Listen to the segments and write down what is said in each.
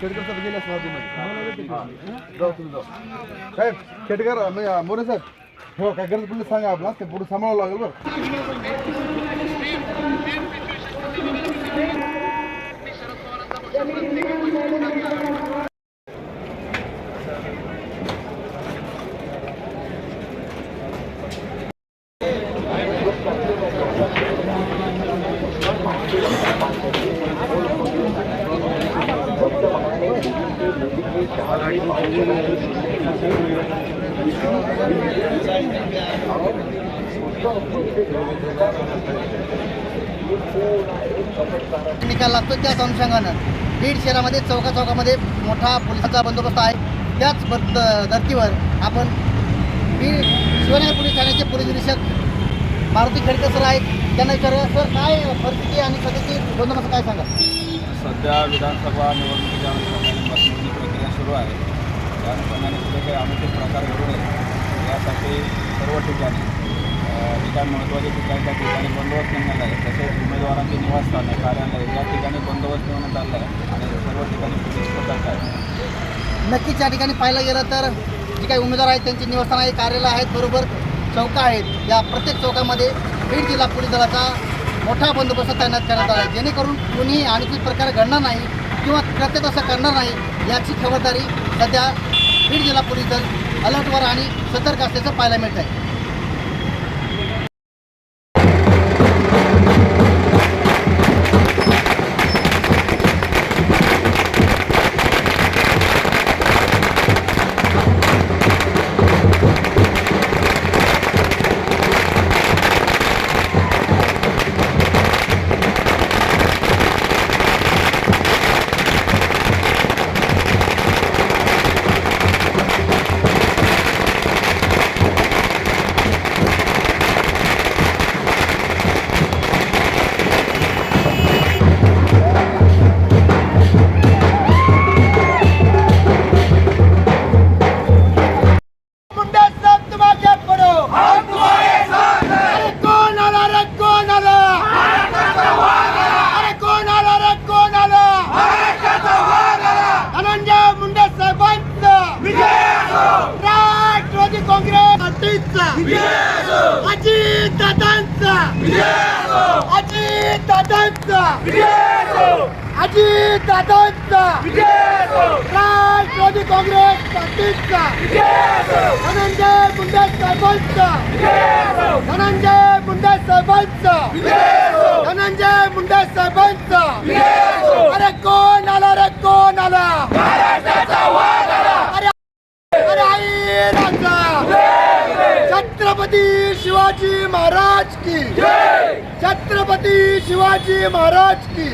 खेडकर साहेब गेले असणार आतमध्ये. हां. जाऊ तुम्ही जाऊ साहेब खेडकर म्हणजे मोरे साहेब हो काय गरज पडली सांगा आपला ते पुढे सांभाळावं लागेल बरं निकाल लागतो त्याच अनुषंगानं. बीड शहरामध्ये चौका चौकामध्ये मोठा पोलिसांचा बंदोबस्त आहे. त्याच धर्तीवर आपण बीड शिवनगर पोलीस ठाण्याचे पोलीस निरीक्षक मारुती खेडकर सर आहेत. त्यांना विचारूया सर काय परिस्थिती आणि सध्याची बंदोबस्त काय सांगा? सध्या विधानसभा निवडणुकीच्या अनुषंगाने सुरू आहे. त्या अनुषंगाने कुठे काही अनुचित प्रकार घडू नये यासाठी सर्व ठिकाणी ठिकाण महत्त्वाचे ठिकाणी त्या ठिकाणी बंदोबस्त नेमण्यात आहे तसेच उमेदवारांचे निवासस्थाने कार्यालय या ठिकाणी बंदोबस्त ठेवण्यात आला आहे आणि सर्व ठिकाणी पोलीस पथक आहे नक्कीच या ठिकाणी पाहायला गेलं तर जे काही उमेदवार आहेत त्यांची निवासस्थान आहे कार्यालय आहेत बरोबर चौका आहेत. या प्रत्येक चौकामध्ये बीड जिल्हा पोलीस दलाचा मोठा बंदोबस्त तैनात करण्यात आला आहे जेणेकरून कोणीही आणखी प्रकार घडणार नाही किंवा कृत्य असं करणार नाही याची खबरदारी सध्या बीड जिल्हा पोलीस दल अलर्टवर आणि सतर्क असल्याचं पाहायला मिळत आहे अजित दादांचा अजित दादांचा अजित दादांचा राष्ट्रवादी काँग्रेस पार्टीचा. धनंजय मुंडे साहेबांचा. धनंजय मुंडे साहेबांचा. धनंजय मुंडे साहेबांचा अरे कोण आला रे कोण आला अरे अरे आई राजा छत्रपती शिवाजी महाराज की। छत्रपती शिवाजी महाराज की।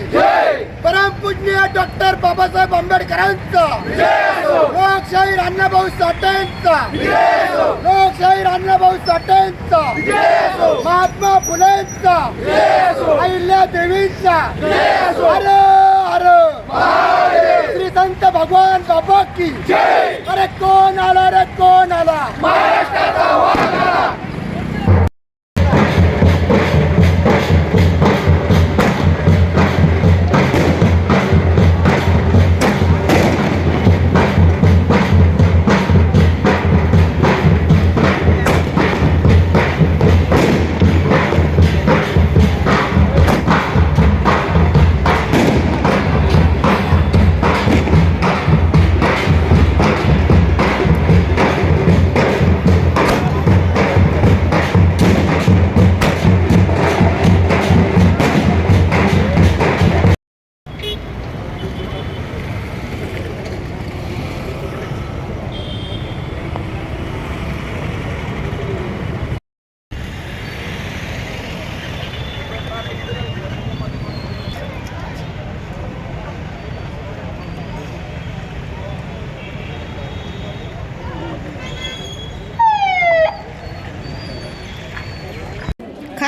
परमपूज्य डॉक्टर बाबासाहेब आंबेडकरांचा। लोकशाही अण्णाभाऊ साठेंचा। लोकशाही अण्णाभाऊ साठेंचा। महात्मा फुलेंचा। अहिल्या देवींचा। अरे अरे श्री संत भगवान बाबा की। अरे कोण आला रे कोण आला?